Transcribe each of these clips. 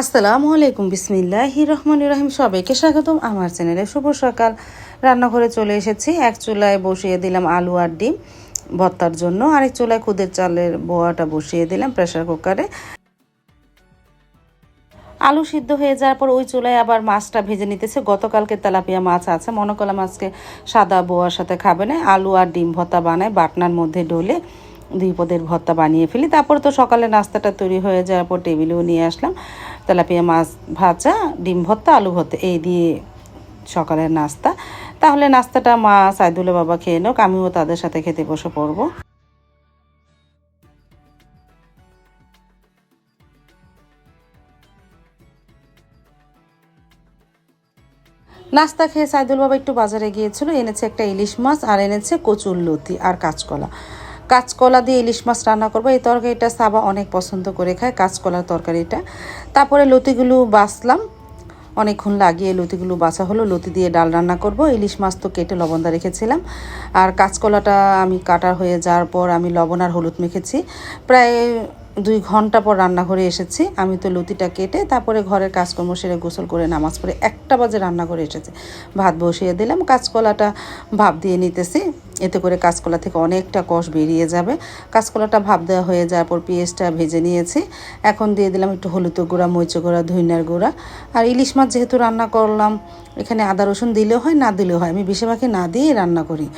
আসসালামু আলাইকুম, বিসমিল্লাহি রহমান রহিম। সবাইকে স্বাগতম। আমার চ্যানেলে শুভ সকাল। রান্নাঘরে চলে এসেছি। এক চুলায় বসিয়ে দিলাম আলু আর ডিম ভর্তার জন্য। আরেক চুলায় খুদের চালের বোয়াটা বসিয়ে দিলাম প্রেশার কুকারে। আলু সিদ্ধ হয়ে যাওয়ার পর ওই চুলায় আবার মাছটা ভেজে নিতেছে। গতকালকে তেলাপিয়া মাছ আছে। মনে করলাম আজকে সাদা বোয়ার সাথে খাবে না। আলু আর ডিম ভর্তা বানায় বাটনার মধ্যে ডলে দুই পদের ভর্তা বানিয়ে ফেলি। তারপর তো সকালে নাস্তাটা তৈরি হয়ে যাওয়ার পর টেবিলেও নিয়ে আসলাম। তেলাপিয়া মাছ ভাজা, ডিম ভর্তা, আলু ভর্তা, এই দিয়ে সকালের নাস্তা। তাহলে নাস্তাটা মা সাইদুল্লা বাবা খেয়ে নোক, আমিও তাদের সাথে খেতে বসে পড়ব। নাস্তা খেয়ে সাইদুল বাবা একটু বাজারে গিয়েছিল, এনেছে একটা ইলিশ মাছ আর এনেছে কচুর লতি আর কাঁচকলা। কাঁচকলা দিয়ে ইলিশ মাছ রান্না করব। এই তরকারিটা সাবা অনেক পছন্দ করে খায়, কাঁচকলার তরকারিটা। তারপরে লতিগুলো বাছলাম। অনেকক্ষণ লাগিয়ে লতিগুলো বাছা হলো। লতি দিয়ে ডাল রান্না করব। ইলিশ মাছ তো কেটে লবণদা রেখেছিলাম। আর কাঁচকলাটা আমি কাটা হয়ে যাওয়ার পর আমি লবণ আর হলুদ মেখেছি। প্রায় দুই ঘণ্টা পর রান্নাঘরে এসেছি। আমি তো লতিটা কেটে তারপরে ঘরের কাজকর্ম সেরে গোসল করে নামাজ পড়ে একটা বাজে রান্নাঘরে এসেছে। ভাত বসিয়ে দিলাম। কাঁচকলাটা ভাপ দিয়ে নিতেছি। এতে করে কাঁচকলা থেকে অনেকটা কষ বেরিয়ে যাবে। কাঁচকলাটা ভাপ দেওয়া হয়ে যাওয়ার পর পেঁয়াজটা ভেজে নিয়েছি। এখন দিয়ে দিলাম একটু হলুদ গুঁড়া মরিচ গুঁড়া ধইনার গুঁড়া। আর ইলিশ মাছ যেহেতু রান্না করলাম, এখানে আদা, রসুন দিলেও হয়, না দিলেও হয়। আমি বেশিরভাগই না দিয়েই রান্না করি।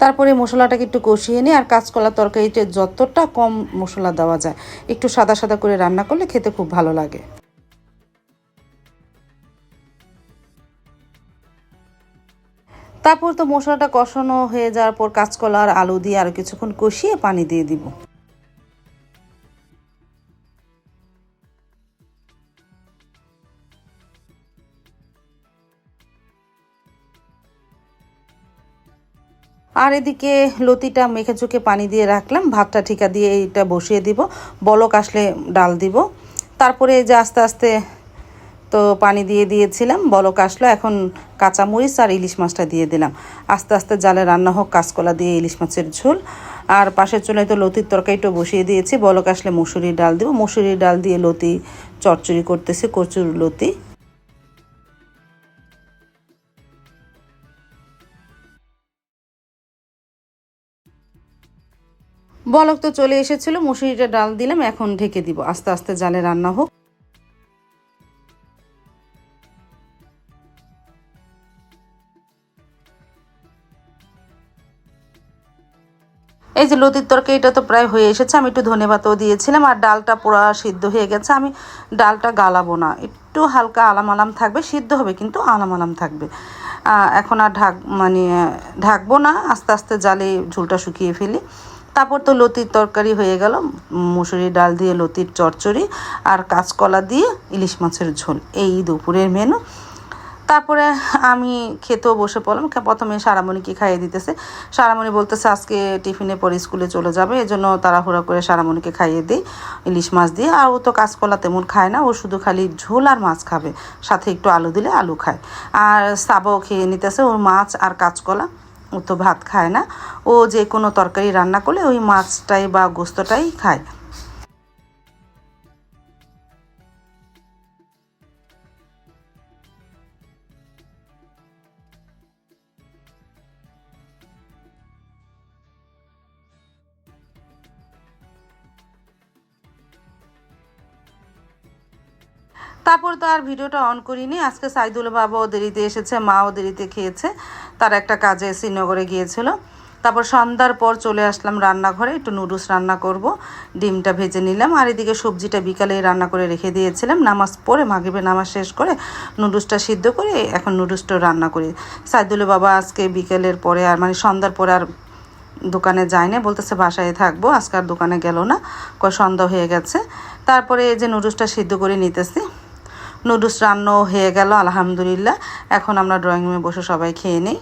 তারপরে মশলাটাকে একটু কষিয়ে নিই আর কাঁচকলা তরকারিতে যতটা কম মশলা দেওয়া যায়, একটু সাদা সাদা করে রান্না করলে খেতে খুব ভালো লাগে। তারপর তো মশলাটা কষানো হয়ে যাওয়ার পর কাঁচকলা আর আলু দিয়ে আরও কিছুক্ষণ কষিয়ে পানি দিয়ে দিব। আর এদিকে লতিটা মেখে চুকে পানি দিয়ে রাখলাম, ভাতটা ঠিকা দিয়ে এইটা বসিয়ে দিব। বলক আসলে ডাল দিব। তারপরে যে আস্তে আস্তে তো পানি দিয়ে দিয়েছিলাম, বলক আসলো, এখন কাঁচামরিচ আর ইলিশ মাছটা দিয়ে দিলাম। আস্তে আস্তে জালে রান্না হোক, কাঁচকলা দিয়ে ইলিশ মাছের ঝোল। আর পাশের চুলায় তো লতির তরকারিটা বসিয়ে দিয়েছি, বলক আসলে মুসুরির ডাল দিব। মুসুরির ডাল দিয়ে লতি চচ্চড়ি করতেছি, কচুর লতি। বলক তো চলে এসেছিল, মুসুরিটা ডাল দিলাম, এখন ঢেকে দিব। আস্তে আস্তে জালে রান্না হোক। এই যে লতির তরকারিটা তো প্রায় হয়ে এসেছে। আমি একটু ধনে পাতাও দিয়েছিলাম আর ডালটা পুরা সিদ্ধ হয়ে গেছে। আমি ডালটা গালাবো না। একটু হালকা আলাম আলাম থাকবে, সিদ্ধ হবে কিন্তু আলাম আলাম থাকবে। এখন আর ঢাক মানে ঢাকবো না, আস্তে আস্তে জালে ঝুলটা শুকিয়ে ফেলি। তারপর তো লতির তরকারি হয়ে গেল মুসুরি ডাল দিয়ে লতির চচ্চড়ি আর কাঁচকলা দিয়ে ইলিশ মাছের ঝোল। এই দুপুরের মেনু তারপরে আমি খেতেও বসে পড়লাম। প্রথমে সারামণিকে খাইয়ে দিতেছে? সারামণি বলতেছে, আজকে টিফিনে পরে স্কুলে চলে যাবে, এজন্য তাড়াহুড়া করে সারামণিকে খাইয়ে দিই, ইলিশ মাছ দিয়ে। আর ও তো কাঁচকলা তেমন খায় না, ও শুধু খালি ঝোল আর মাছ খাবে, সাথে একটু আলু দিলে আলু খায়। আর সাবাও খেয়ে নিতেছে, ওর মাছ আর কাঁচকলা, ও তো ভাত খায় না। ও যে কোনো তরকারি রান্না করলে ওই মাছটাই বা গোস্তটাই খায়। তারপর তো আর ভিডিওটা অন করিনি। আজকে সাইদুল বাবাও দেরিতে এসেছে, মাও দেরিতে খেয়েছে। তার একটা কাজে শ্রীনগরে গিয়েছিল। তারপর সন্ধ্যার পর চলে আসলাম রান্নাঘরে, একটু নুডলস রান্না করব। ডিমটা ভেজে নিলাম, আর এদিকে সবজিটা বিকালে রান্না করে রেখে দিয়েছিলাম। নামাজ পড়ে মাগিবে নামাজ শেষ করে নুডলসটা সিদ্ধ করে এখন নুডলসটা রান্না করি। সাইদুল বাবা আজকে বিকেলের পরে আর মানে সন্ধ্যার পরে আর দোকানে যায়নি। বলতেছে বাসায় থাকব, আজকে আর দোকানে গেল না। কয় সন্ধ্যা হয়ে গেছে। তারপরে এই যে নুডলসটা সিদ্ধ করে নিতেছি নুডলস রান্নাও হয়ে গেল আলহামদুলিল্লাহ। এখন আমরা ড্রয়িং রুমে বসে সবাই খেয়ে নিই।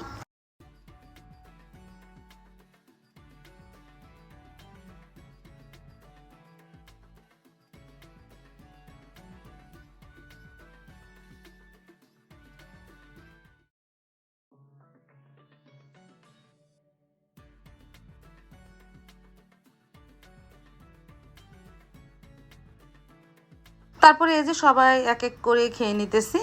তারপরে এই যে সবাই এক এক করে খেয়ে নিতেছি।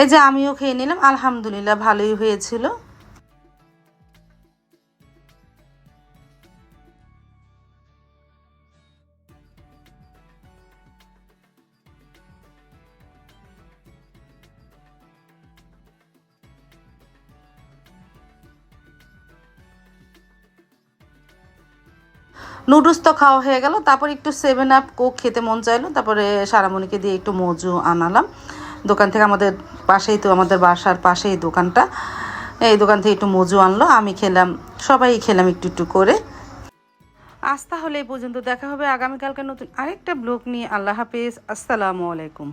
এই যে আমিও খেয়ে নিলাম, আলহামদুলিল্লাহ ভালোই হয়েছিল। নুডলস তো খাওয়া হয়ে গেল। তারপর একটু সেভেন আপ কোক খেতে মন চাইলো। তারপরে সারামণিকে দিয়ে একটু মজু আনালাম। দোকান থেকে আমাদের পাশেই তো আমাদের বাসার পাশেই দোকানটা। এই দোকান থেকে একটু মজু আনলো। আমি খেলাম, সবাই খেলাম একটু একটু করে। আজ তাহলে এই পর্যন্ত দেখা হবে আগামীকালকে নতুন আরেকটা ব্লগ নিয়ে। আল্লাহ হাফিজ। আসসালামু আলাইকুম।